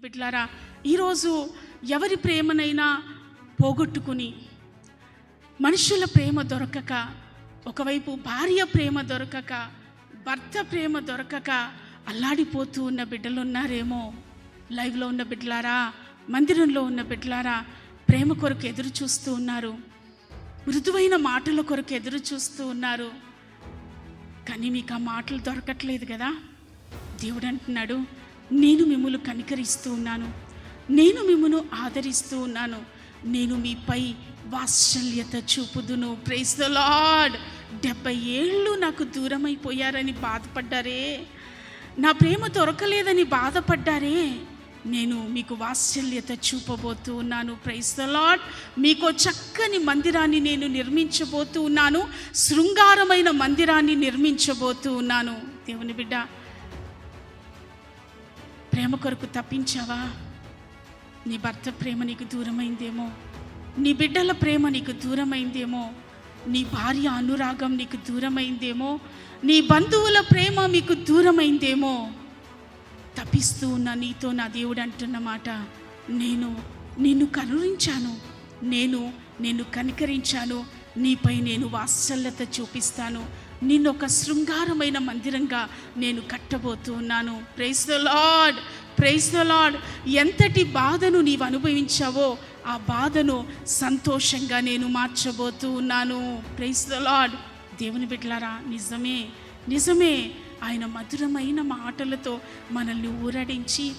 దేవుని బిడ్డలారా ఈరోజు ఎవరి ప్రేమనైనా పోగొట్టుకుని మనుషుల ప్రేమ దొరకక ఒకవైపు భార్య ప్రేమ దొరకక భర్త ప్రేమ దొరకక అల్లాడిపోతూ ఉన్న బిడ్డలు ఉన్నారేమో లైవ్లో ఉన్న బిడ్డలారా మందిరంలో ఉన్న బిడ్డలారా ప్రేమ కొరకు ఎదురు చూస్తూ ఉన్నారు. మృదువైన మాటల కొరకు ఎదురు చూస్తూ ఉన్నారు. కానీ మీకు ఆ మాటలు దొరకట్లేదు కదా? దేవుడు అంటున్నాడు నేను మిమ్మల్ని కనికరిస్తూ ఉన్నాను. నేను మిమ్మల్ని ఆదరిస్తూ ఉన్నాను. నేను మీపై వాత్సల్యత చూపుదును. ప్రైస్ ద లాడ్ డెబ్బై ఏళ్ళు నాకు దూరమైపోయారని బాధపడ్డారే. నా ప్రేమ దొరకలేదని బాధపడ్డారే. నేను మీకు వాత్సల్యత చూపబోతూ ఉన్నాను. ప్రైస్ ద లాడ్ మీకు చక్కని మందిరాన్ని నేను నిర్మించబోతూ ఉన్నాను. శృంగారమైన మందిరాన్ని నిర్మించబోతూ ఉన్నాను. దేవుని బిడ్డ ప్రేమ కొరకు తప్పించావా? నీ భర్త ప్రేమ నీకు దూరమైందేమో? నీ బిడ్డల ప్రేమ నీకు దూరమైందేమో? నీ భార్య అనురాగం నీకు దూరమైందేమో? నీ బంధువుల ప్రేమ మీకు దూరమైందేమో? తప్పిస్తూ ఉన్న నీతో నా దేవుడు అంటున్న మాట నేను నిన్ను కరుణించాను. నేను నిన్ను కనికరించాను. నీపై నేను వాత్సల్యత చూపిస్తాను. నిన్ను ఒక శృంగారమైన మందిరంగా నేను కట్టబోతూ ఉన్నాను. Praise the Lord praise the Lord ఎంతటి బాధను నీవు అనుభవించావో ఆ బాధను సంతోషంగా నేను మార్చబోతూ ఉన్నాను. ప్రైస్ ద లాడ్ దేవుని బిడ్డలారా నిజమే నిజమే. ఆయన మధురమైన మాటలతో మనల్ని ఊరడించి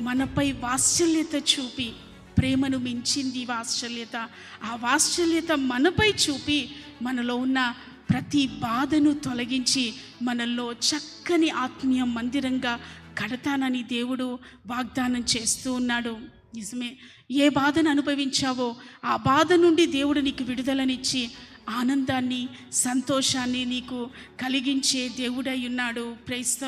మనపై వాత్సల్యత చూపి ప్రేమను మించింది వాత్సల్యత. ఆ వాత్సల్యత మనపై చూపి మనలో ఉన్న ప్రతి బాధను తొలగించి మనల్లో చక్కని ఆత్మీయ మందిరంగా కడతానని దేవుడు వాగ్దానం చేస్తూ ఉన్నాడు. నిజమే. ఏ బాధను అనుభవించావో ఆ బాధ నుండి దేవుడు నీకు విడుదలనిచ్చి ఆనందాన్ని సంతోషాన్ని నీకు కలిగించే దేవుడై ఉన్నాడు. Price the